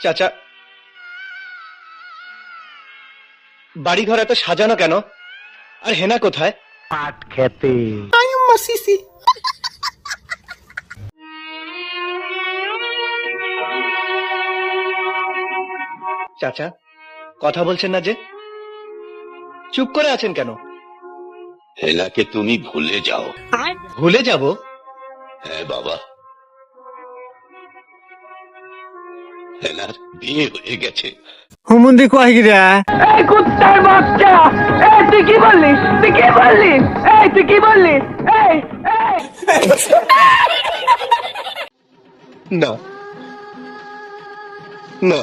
চাচা। বাড়িঘর এত সাজানো কেন? আর হেনা কোথায়? পাট খেতে। চাচা কথা বলছেন না যে? চুপ করে আছেন কেন? হেনাকে তুমি ভুলে যাও। ভুলে যাব? হ্যাঁ বাবা। হেনার বিয়ে হয়ে গেছে। হুমুন্দি কয় গিরা এই কুত্তার বাচ্চা! এই তুই কি বললি তুই কি বললি এই তুই কি বললি এই এই! না। না।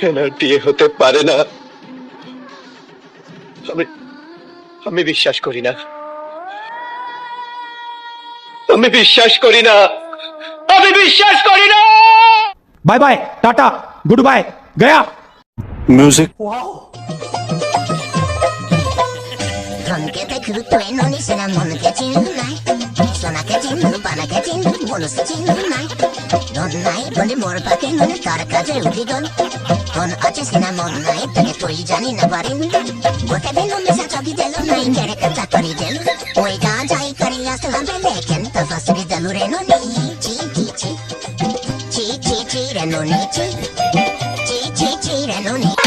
হেনার বিয়ে হতে পারে না। আমি আমি বিশ্বাস করি না। আমি বিশ্বাস করি না। আমি বিশ্বাস করি না। Bye bye tata good bye Gaya. তুই জানি না তো nu re nu ni chi chi chi chi chi chi re nu ni chi chi chi chi re nu ni